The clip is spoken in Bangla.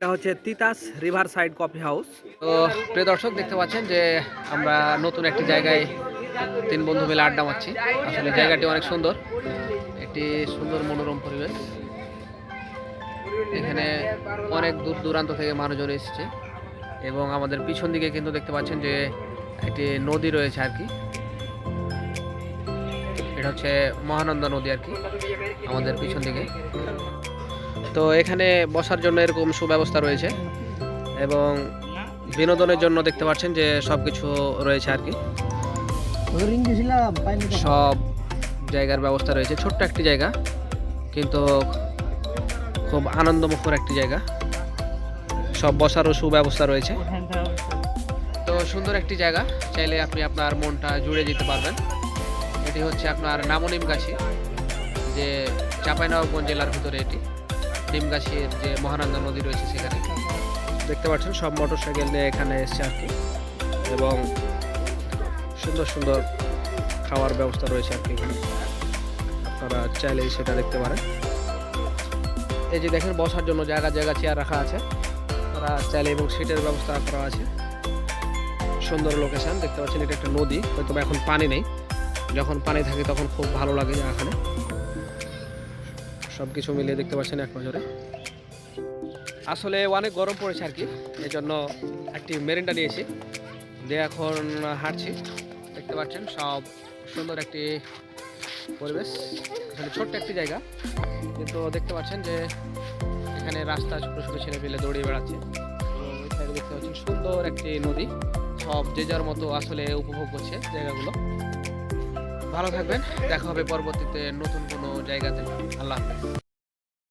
এটা হচ্ছে Titas river side coffee house তো প্রিয় দর্শক, দেখতে পাচ্ছেন যে আমরা নতুন একটি জায়গায় তিন বন্ধু মিলে আড্ডা মারছি। আসলে জায়গাটি অনেক সুন্দর, একটি সুন্দর মনোরম পরিবেশ। এখানে অনেক দূর দূরান্ত থেকে মানুষজন এসছে এবং আমাদের পিছন দিকে কিন্তু দেখতে পাচ্ছেন যে একটি নদী রয়েছে আর কি। এটা হচ্ছে মহানন্দা নদী আর কি, আমাদের পিছন দিকে। তো এখানে বসার জন্য এরকম সুব্যবস্থা রয়েছে এবং বিনোদনের জন্য দেখতে পাচ্ছেন যে সব কিছু রয়েছে আর কি। সব জায়গার ব্যবস্থা রয়েছে। ছোট্ট একটি জায়গা, কিন্তু খুব আনন্দমুখর একটি জায়গা। সব বসারও সুব্যবস্থা রয়েছে। তো সুন্দর একটি জায়গা, চাইলে আপনি আপনার মনটা জুড়ে যেতে পারবেন। এটি হচ্ছে আপনার নামনিম গাছি যে চাঁপাইনবাবগঞ্জ জেলার ভিতরে এটি। নিমগাছির যে মহানন্দা নদী রয়েছে সেখানে। দেখতে পাচ্ছেন, সব মোটর সাইকেল নিয়ে এখানে এসছে আর কি। এবং সুন্দর সুন্দর খাওয়ার ব্যবস্থা রয়েছে আর কি এখানে। আপনারা চাইলে সেটা দেখতে পারেন। এই যে দেখেন, বসার জন্য জায়গা জায়গা, চেয়ার রাখা আছে। তারা চাইলে এবং সিটের ব্যবস্থা করা আছে। সুন্দর লোকেশন দেখতে পাচ্ছেন, এটা একটা নদী। হয়তো এখন পানি নেই। যখন পানি থাকে তখন খুব ভালো লাগে এখানে। সব কিছু মিলিয়ে দেখতে পাচ্ছেন এক নজরে। আসলে অনেক গরম পড়েছে আর কি এই জন্য একটি মেরিনটা নিয়েছি। দিয়ে এখন হাঁটছি, দেখতে পাচ্ছেন সব সুন্দর একটি পরিবেশ। এখানে ছোট্ট একটি জায়গা, কিন্তু দেখতে পাচ্ছেন যে এখানে রাস্তা ছোটো ছোটো ছেলে পেলে দৌড়িয়ে বেড়াচ্ছে। দেখতে পাচ্ছেন সুন্দর একটি নদী। সব যে যার মতো আসলে উপভোগ করছে জায়গাগুলো। ভালো থাকবেন। দেখা হবে পরবর্তীতে নতুন কোনো জায়গাতে। আল্লাহ হাফেজ।